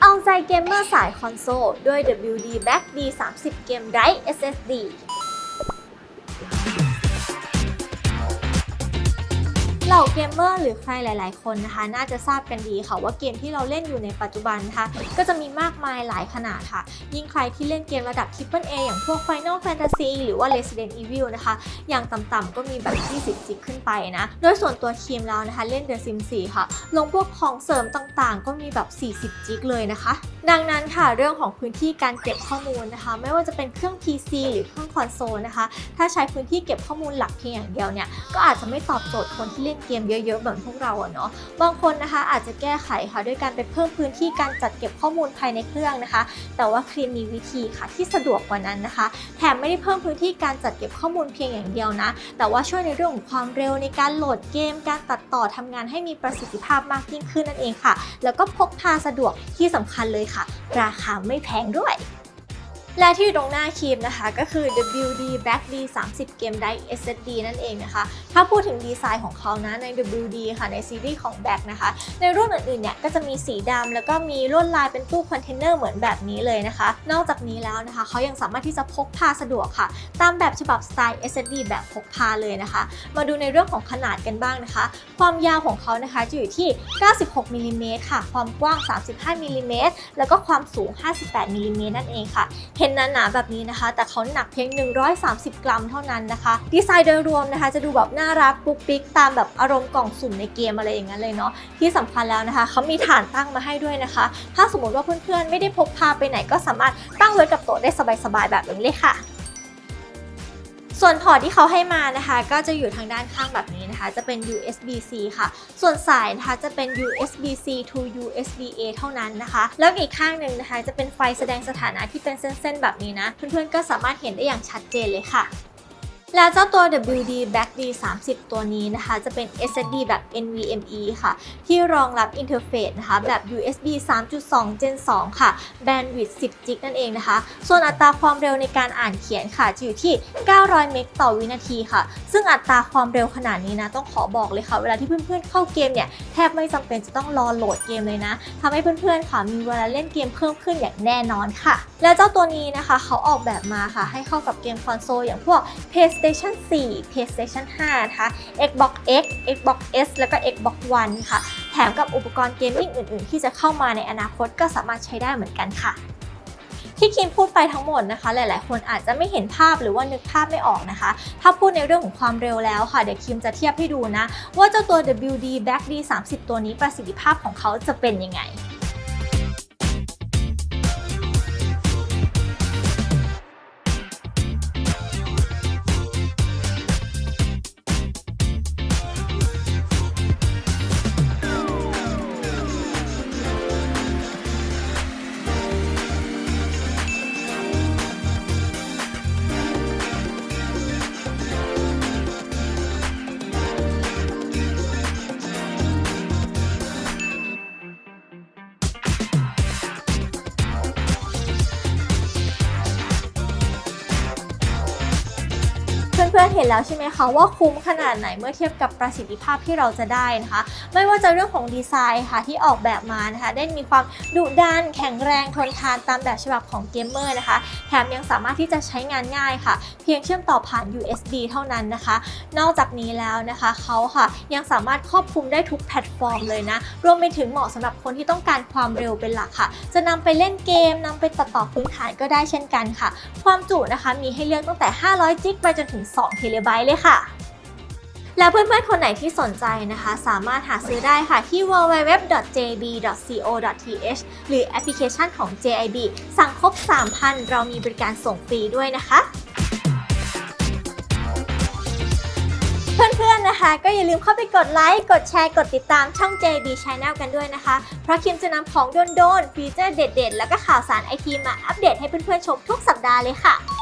เอาใจเกมเมอร์สายคอนโซลด้วย WD Back D 30 Game Drive SSD เหล่าเกมเมอร์หรือใครหลาย ๆ คนนะคะน่าจะทราบกันดีค่ะว่าเกมที่เราเล่นอยู่ในปัจจุบันนะคะก็จะมีมากมายหลายขนาดค่ะ ยิ่งใครที่เล่นเกมระดับ Triple A อย่างพวก Final Fantasy หรือว่า Resident Evil นะคะอย่างต่ำๆก็มีแบบ 20 จิกขึ้นไปนะโดยส่วนตัวทีมเรานะคะเล่น The Sims 4 ค่ะ ลงพวกของเสริมต่างๆ ก็มีแบบ 40 จิกเลยนะคะ ดังนั้นค่ะเรื่องของพื้นที่การเก็บข้อมูลนะคะ ไม่ว่าจะเป็นเครื่อง PC หรือเครื่องคอนโซลนะคะ ถ้าใช้พื้นที่เก็บข้อมูลหลักเพียงอย่างเดียวเนี่ยก็อาจจะไม่ตอบโจทย์คนที่เล่นเกมเยอะๆเหมือนพวกเราเนาะบางคนนะคะอาจจะแก้ไขค่ะด้วยการไปเพิ่มพื้นที่การจัดเก็บข้อมูลภายในเครื่องนะคะ แต่ว่าครีมมีวิธีค่ะที่สะดวกกว่านั้นนะคะ แถมไม่ได้เพิ่มพื้นที่การจัดเก็บข้อมูลเพียงอย่างเดียวนะ แต่ว่าช่วยในเรื่องของความเร็วในการโหลดเกม การตัดต่อทำงานให้มีประสิทธิภาพมากยิ่งขึ้นนั่นเองค่ะ แล้วก็พกพาสะดวกที่สำคัญเลยค่ะ ราคาไม่แพงด้วย และที่อยู่ตรงหน้าครีมนะคะ ก็คือ WD Black D 30 Game Die SSD นั่นเองนะคะ ถ้าพูดถึงดีไซน์ของเขานะใน WD ค่ะในซีรีส์ของ Back นะคะ ในรุ่นอื่นๆเนี่ยก็จะมีสีดำแล้วก็มีลวดลายเป็นตู้คอนเทนเนอร์เหมือนแบบนี้เลยนะคะ นอกจากนี้แล้วนะคะเขายังสามารถที่จะพกพาสะดวกค่ะ ตามแบบฉบับสไตล์ SSD แบบพกพาเลยนะคะ มาดูในเรื่องของขนาดกันบ้างนะคะ ความยาวของเขานะคะจะอยู่ที่ 96มิลลิเมตรค่ะ ความกว้าง 35มิลลิเมตรแล้วก็ความสูง 58มิลลิเมตรนั่นเองค่ะเห็นหนาๆแบบนี้นะคะ แต่เขาหนักเพียง 130 กรัมเท่านั้นนะคะ ดีไซน์โดยรวมนะคะ จะดูแบบน่ารักปุ๊กปิ๊กตามแบบอารมณ์กล่องสุ่มในเกมอะไรอย่างนั้นเลยเนาะที่สำคัญแล้วนะคะเขามีฐานตั้งมาให้ด้วยนะคะ ถ้าสมมติว่าเพื่อนๆไม่ได้พกพาไปไหนก็สามารถตั้งไว้กับโต๊ะได้สบายๆแบบนี้เลยค่ะ ส่วนพอร์ตที่เขาให้มานะคะ ก็จะอยู่ทางด้านข้างแบบนี้นะคะ จะเป็น USB-C ค่ะ ส่วนสายนะคะจะเป็น USB-C to USB-A เท่านั้นนะคะ แล้วอีกข้างหนึ่งนะคะ จะเป็นไฟแสดงสถานะที่เป็นเส้นๆแบบนี้นะ เพื่อนๆก็สามารถเห็นได้อย่างชัดเจนเลยค่ะ แล้วเจ้าตัว WD Back D 30ตัวนี้นะคะ จะเป็น SSD แบบ NVMe ค่ะ ที่รองรับอินเทอร์เฟซนะคะ แบบ USB 3.2 Gen 2 ค่ะ แบนด์วิดต์10จิกนั่นเองนะคะ ส่วนอัตราความเร็วในการอ่านเขียนค่ะ จะอยู่ที่ 900 เมกต่อวินาทีค่ะ ซึ่งอัตราความเร็วขนาดนี้นะ ต้องขอบอกเลยค่ะ เวลาที่เพื่อนๆเข้าเกมเนี่ย แทบไม่จำเป็นจะต้องรอโหลดเกมเลยนะทำให้เพื่อนๆค่ะ มีเวลาเล่นเกมเพิ่มขึ้นอย่างแน่นอนค่ะ และเจ้าตัวนี้นะคะ เขาออกแบบมาค่ะ ให้เข้ากับเกมคอนโซลอย่างพวก PS PlayStation 4 PlayStation 5 นะคะ Xbox X Xbox S แล้วก็ Xbox One ค่ะ แถมกับอุปกรณ์เกมมิ่งอื่น ๆ ที่จะเข้ามาในอนาคตก็สามารถใช้ได้เหมือนกันค่ะที่คิมพูดไปทั้งหมดนะคะ หลาย ๆ คนอาจจะไม่เห็นภาพหรือว่านึกภาพไม่ออกนะคะ ถ้าพูดในเรื่องของความเร็วแล้วค่ะ เดี๋ยวคิมจะเทียบให้ดูนะ ว่าเจ้าตัว WD Back D 30 ตัวนี้ประสิทธิภาพของเขาจะเป็นยังไง พื่อนๆเห็นแล้วใช่ไหมคะว่าคุ้มขนาดไหนเมื่อเทียบกับประสิทธิภาพที่เราจะได้นะคะ ไม่ว่าจะเรื่องของดีไซน์ค่ะที่ออกแบบมานะคะ ได้มีความดุดันแข็งแรงทนทานตามแบบฉบับของเกมเมอร์นะคะ แถมยังสามารถที่จะใช้งานง่ายค่ะ เพียงเชื่อมต่อผ่าน USB เท่านั้นนะคะ นอกจากนี้แล้วนะคะเขาค่ะยังสามารถครอบคลุมได้ทุกแพลตฟอร์มเลยนะ รวมไปถึงเหมาะสำหรับคนที่ต้องการความเร็วเป็นหลักค่ะ จะนำไปเล่นเกมนำไปตัดต่อพื้นฐานก็ได้เช่นกันค่ะ ความจุนะคะมีให้เลือกตั้งแต่ 500 จิกไปจนถึง 2เทเลไบต์เลยค่ะ แล้วเพื่อนๆ คนไหนที่สนใจนะคะ สามารถหาซื้อได้ค่ะที่ www.jb.co.th หรือแอปพลิเคชันของ JIB สั่งครบ 3,000 เรามีบริการส่งฟรีด้วยนะคะเพื่อนๆ นะคะ ก็อย่าลืมเข้าไปกดไลค์ กดแชร์ กดติดตามช่อง JB Channel กันด้วยนะคะ เพราะคิมจะนำของโดนๆ ฟีเจอร์เด็ดๆ แล้วก็ข่าวสารไอทีมาอัปเดตให้เพื่อนๆ ชมทุกสัปดาห์เลยค่ะ